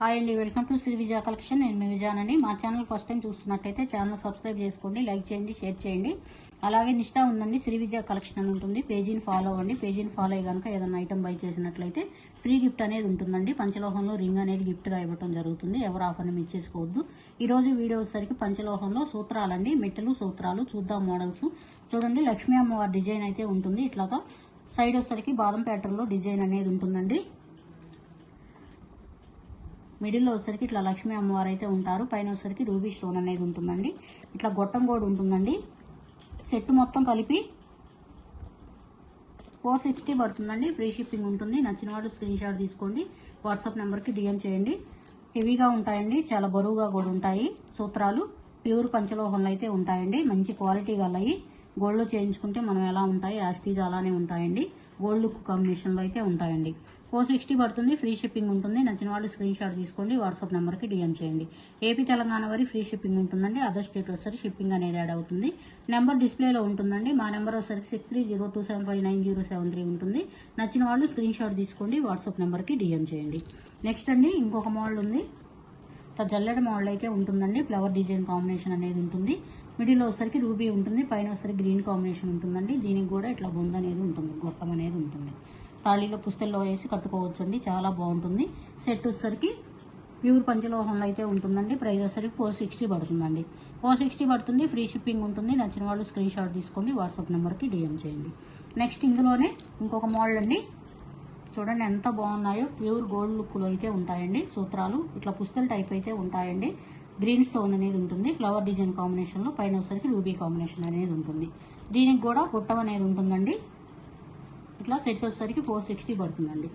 Hi అండి welcome to Sri Vijaya collection. నేను మీ విజయానని మా ఛానల్ ఫస్ట్ టైం చూస్తున్నట్టయితే ఛానల్ సబ్స్క్రైబ్ చేసుకోండి లైక్ చేయండి షేర్ చేయండి. అలాగే నిష్టా ఉందండి శ్రీ విజయ కలెక్షన్ అని ఉంటుంది. పేజీని ఫాలో అవ్వండి. పేజీని ఫాలో అయ్యి కనుక ఏదైనా ఐటమ్ బై చేసినట్లయితే ఫ్రీ గిఫ్ట్ అనేది ఉంటుందండి. పంచలోహంలో రింగ్ అనేది గిఫ్ట్గా ఇవ్వడం జరుగుతుంది. ఎవరు ఆఫర్ని మిస్ చేసుకోవద్దు. ఈరోజు వీడియో వచ్చేసరికి పంచలోహంలో సూత్రాలండి. మెట్టలు సూత్రాలు చూద్దాం మోడల్స్ చూడండి లక్ష్మీ అమ్మవారి డిజైన్ అయితే ఉంటుంది. ఇట్లాగా సైడ్ వచ్చేసరికి బాదం ప్యాటర్న్లో డిజైన్ అనేది ఉంటుందండి. మిడిల్లో వచ్చేసరికి ఇట్లా లక్ష్మీ అమ్మవారు అయితే ఉంటారు. పైన వచ్చేసరికి రూబీ స్టోన్ అనేది ఉంటుందండి. ఇట్లా గొట్టం కూడా ఉంటుందండి. సెట్ మొత్తం కలిపి ఫోర్ సిక్స్టీ పడుతుందండి. ఫ్రీ షిప్పింగ్ ఉంటుంది. నచ్చిన వాళ్ళు స్క్రీన్ షాట్ తీసుకోండి. వాట్సాప్ నెంబర్కి డిఎం చేయండి. హెవీగా ఉంటాయండి. చాలా బరువుగా కూడా ఉంటాయి సూత్రాలు. ప్యూర్ పంచలోహంలో అయితే ఉంటాయండి. మంచి క్వాలిటీ గలవి గోల్డ్లో చేయించుకుంటే మనం ఎలా ఉంటాయి? యాస్టీజ్ అలానే ఉంటాయండి. గోల్డ్ లుక్ కాంబినేషన్లో అయితే ఉంటాయండి. ఫోర్ సిక్స్టీ పడుతుంది ఫ్రీ షిప్పింగ్ ఉంటుంది. నచ్చిన వాళ్ళు స్క్రీన్ షాట్ తీసుకోండి వాట్సాప్ నెంబర్కి డిఎం చేయండి. ఏపీ తెలంగాణ వరకు ఫ్రీ షిప్పింగ్ ఉంటుందండి. అదర్ స్టేట్ వచ్చేసరికి షిప్పింగ్ అనేది యాడ్ అవుతుంది. నెంబర్ డిస్ప్లేలో ఉంటుందండి. మా నెంబర్ వచ్చేసరికి six three zero two seven five nine zero seven three ఉంటుంది. నచ్చిన వాళ్ళు స్క్రీన్ షాట్ తీసుకోండి వాట్సాప్ నెంబర్కి డిఎం చేయండి. నెక్స్ట్ అండి ఇంకొక మోడల్ ఉంది. ఇట్లా జల్లెడ మోడల్ అయితే ఉంటుందండి. ఫ్లవర్ డిజైన్ కాంబినేషన్ అనేది ఉంటుంది. మిడిల్లో వచ్చేసరికి రూబీ ఉంటుంది పైన వచ్చరికి గ్రీన్ కాంబినేషన్ ఉంటుందండి. దీనికి కూడా ఇట్లా బొంద అనేది ఉంటుంది గొట్టం అనేది ఉంటుంది. తాళీలో పుస్తల్లో వేసి కట్టుకోవచ్చండి చాలా బాగుంటుంది. సెట్ వచ్చేసరికి ప్యూర్ పంచలోహంలో అయితే ఉంటుందండి. ప్రైస్ వచ్చేసరికి ఫోర్ సిక్స్టీ పడుతుందండి. ఫోర్ సిక్స్టీ పడుతుంది ఫ్రీ షిప్పింగ్ ఉంటుంది. నచ్చిన వాళ్ళు స్క్రీన్ షాట్ తీసుకోండి వాట్సాప్ నెంబర్కి డిఎం చేయండి. నెక్స్ట్ ఇందులోనే ఇంకొక మోడల్ అండి. చూడండి ఎంత బాగున్నాయో. ప్యూర్ గోల్డ్ లుక్లో అయితే ఉంటాయండి సూత్రాలు. ఇట్లా పుస్తల టైప్ అయితే ఉంటాయండి. గ్రీన్ స్టోన్ అనేది ఉంటుంది. ఫ్లవర్ డిజైన్ కాంబినేషన్లో పైన వచ్చేసరికి రూబీ కాంబినేషన్ అనేది ఉంటుంది. దీనికి కూడా గుట్టం అనేది ఉంటుందండి. ఇట్లా సెట్ వచ్చేసరికి ఫోర్ సిక్స్టీ పడుతుందండి.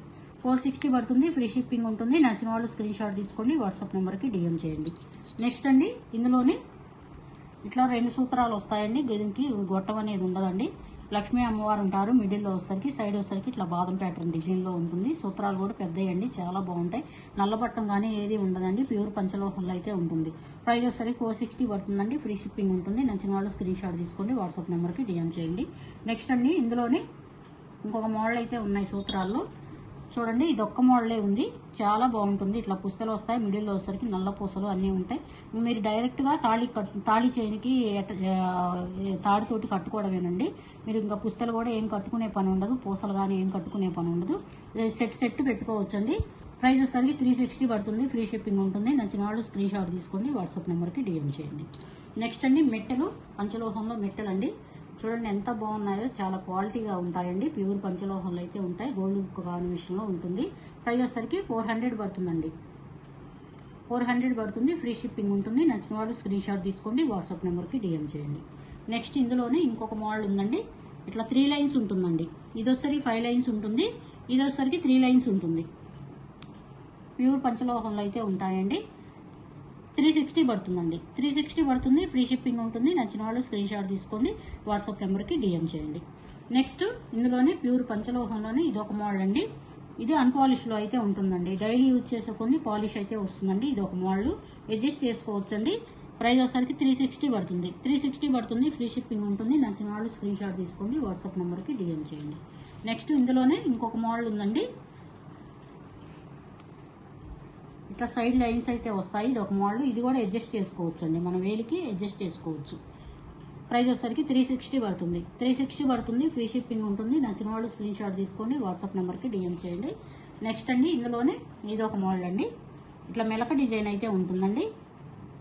ఫోర్ సిక్స్టీ పడుతుంది. ఫ్రీ షిప్పింగ్ ఉంటుంది. నచ్చిన వాళ్ళు స్క్రీన్ షాట్ తీసుకోండి. వాట్సాప్ నెంబర్కి డిఎం చేయండి. నెక్స్ట్ అండి ఇందులోని ఇట్లా రెండు సూత్రాలు వస్తాయండి. దీనికి గొట్టం అనేది ఉండదండి. లక్ష్మీ అమ్మవారు ఉంటారు. మిడిల్లో వచ్చేసరికి సైడ్ వచ్చేసరికి ఇట్లా బాదం ప్యాటర్న్ డిజైన్లో ఉంటుంది. సూత్రాలు కూడా పెద్దయండి చాలా బాగుంటాయి. నల్లబట్టం కానీ ఏది ఉండదండి. ప్యూర్ పంచలోహంలో అయితే ఉంటుంది. ప్రైస్ వచ్చేసరికి ఫోర్ సిక్స్టీ పడుతుందండి. ఫ్రీ షిప్పింగ్ ఉంటుంది. నచ్చిన వాళ్ళు స్క్రీన్ షాట్ తీసుకోండి. వాట్సాప్ నెంబర్కి డిఎం చేయండి. నెక్స్ట్ అండి ఇందులోనే ఇంకొక మోడల్ అయితే ఉన్నాయి సూత్రాల్లో. చూడండి ఇది ఒక్క మోడలే ఉంది. చాలా బాగుంటుంది. ఇట్లా పుస్తలు వస్తాయి మిడిల్లో వచ్చేసరికి నల్ల పూసలు అన్నీ ఉంటాయి. మీరు డైరెక్ట్గా తాళి కట్ తాళి చేయనికి తాడితోటి కట్టుకోవడమేనండి. మీరు ఇంకా పుస్తలు కూడా ఏం కట్టుకునే పని ఉండదు. పూసలు కానీ ఏం కట్టుకునే పని ఉండదు. సెట్ సెట్ పెట్టుకోవచ్చండి. ప్రైస్ వచ్చేసరికి త్రీ సిక్స్టీ పడుతుంది. ఫ్రీ షిప్పింగ్ ఉంటుంది. నచ్చిన వాళ్ళు స్క్రీన్ షాట్ తీసుకోండి. వాట్సాప్ నెంబర్కి డిఎం చేయండి. నెక్స్ట్ అండి మెట్టెలు. పంచలోహంలో మెట్టెలండి. చూడండి ఎంత బాగున్నాయో చాలా క్వాలిటీగా ఉంటాయండి. ప్యూర్ పంచలోహంలో అయితే ఉంటాయి. గోల్డ్ కాంబినేషన్లో ఉంటుంది. ప్రైస్ వచ్చేసరికి ఫోర్ హండ్రెడ్ పడుతుందండి. ఫోర్ హండ్రెడ్ పడుతుంది. ఫ్రీ షిప్పింగ్ ఉంటుంది. నచ్చిన వాళ్ళు స్క్రీన్ షాట్ తీసుకోండి. వాట్సాప్ నెంబర్కి డిఎం చేయండి. నెక్స్ట్ ఇందులోనే ఇంకొక మోడల్ ఉందండి. ఇట్లా త్రీ లైన్స్ ఉంటుందండి. ఇది ఫైవ్ లైన్స్ ఉంటుంది. ఇది త్రీ లైన్స్ ఉంటుంది. ప్యూర్ పంచలోహంలో అయితే ఉంటాయండి. త్రీ సిక్స్టీ పడుతుందండి. త్రీ సిక్స్టీ పడుతుంది ఫ్రీ షిప్పింగ్ ఉంటుంది. నచ్చిన వాళ్ళు స్క్రీన్ షాట్ తీసుకోండి వాట్సాప్ నెంబర్కి డిఎం చేయండి. నెక్స్ట్ ఇందులోనే ప్యూర్ పంచలోహంలోనే ఇది ఒక మోడల్ అండి. ఇది అన్పాలిష్లో అయితే ఉంటుందండి. డైలీ యూజ్ చేసే కొన్ని పాలిష్ అయితే వస్తుందండి. ఇది ఒక మోడల్. అడ్జస్ట్ చేసుకోవచ్చండి. ప్రైస్ వచ్చేసరికి త్రీ సిక్స్టీ పడుతుంది. త్రీ సిక్స్టీ పడుతుంది ఫ్రీ షిప్పింగ్ ఉంటుంది. నచ్చిన వాళ్ళు స్క్రీన్ షాట్ తీసుకోండి వాట్సాప్ నెంబర్కి డిఎం చేయండి. నెక్స్ట్ ఇందులోనే ఇంకొక మోడల్ ఉందండి. ఇట్లా సైడ్ లైన్స్ అయితే వస్తాయి. ఇది ఒక మోడల్. ఇది కూడా అడ్జస్ట్ చేసుకోవచ్చు అండి మన వేలికి అడ్జస్ట్ చేసుకోవచ్చు. ప్రైస్ వచ్చేసరికి త్రీ సిక్స్టీ పడుతుంది. త్రీ సిక్స్టీ పడుతుంది. ఫ్రీ షిప్పింగ్ ఉంటుంది. నచ్చిన వాళ్ళు స్క్రీన్ షాట్ తీసుకోండి. వాట్సాప్ నెంబర్కి డిఎం చేయండి. నెక్స్ట్ అండి ఇందులోనే ఇది ఒక మోడల్ అండి. ఇట్లా మెలక డిజైన్ అయితే ఉంటుందండి.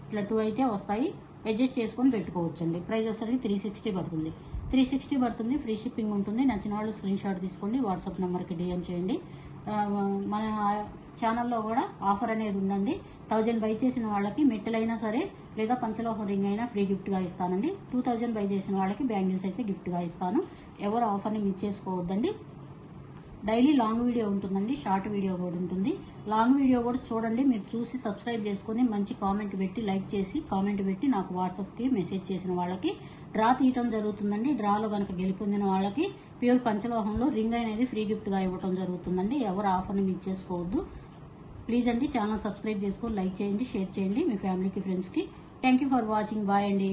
ఇట్లా టూ అయితే వస్తాయి. అడ్జస్ట్ చేసుకొని పెట్టుకోవచ్చు అండి ప్రైస్ వచ్చేసరికి త్రీ సిక్స్టీ పడుతుంది. త్రీ సిక్స్టీ పడుతుంది. ఫ్రీ షిప్పింగ్ ఉంటుంది. నచ్చిన వాళ్ళు స్క్రీన్ షాట్ తీసుకోండి. వాట్సాప్ నెంబర్కి డిఎం చేయండి. మన ఛానల్లో కూడా ఆఫర్ అనేది ఉందండి. థౌజండ్ బై చేసిన వాళ్ళకి మెట్టలైనా సరే లేదా పంచలోహం రింగ్ అయినా ఫ్రీ గిఫ్ట్గా ఇస్తానండి. టూ థౌజండ్ బై చేసిన వాళ్ళకి బ్యాంగిల్స్ అయితే గిఫ్ట్గా ఇస్తాను. ఎవరు ఆఫర్ని మిస్ చేసుకోవద్దండి. డైలీ లాంగ్ వీడియో ఉంటుందండి షార్ట్ వీడియో కూడా ఉంటుంది. లాంగ్ వీడియో కూడా చూడండి మీరు చూసి సబ్స్క్రైబ్ చేసుకొని మంచి కామెంట్ పెట్టి లైక్ చేసి కామెంట్ పెట్టి నాకు వాట్సాప్కి మెసేజ్ చేసిన వాళ్ళకి. డ్రా తీయటం జరుగుతుందండి. డ్రాలో కనుక గెలుపొందిన వాళ్ళకి ప్యూర్ పంచలోహంలో రింగ్ అనేది ఫ్రీ గిఫ్ట్గా ఇవ్వటం జరుగుతుందండి. ఎవరు ఆఫర్ని మిస్ చేసుకోవద్దు. ప్లీజ్ అండి ఛానల్ సబ్స్క్రైబ్ చేసుకొని లైక్ చేయండి షేర్ చేయండి మీ ఫ్యామిలీకి ఫ్రెండ్స్కి thank you for watching bye అండి.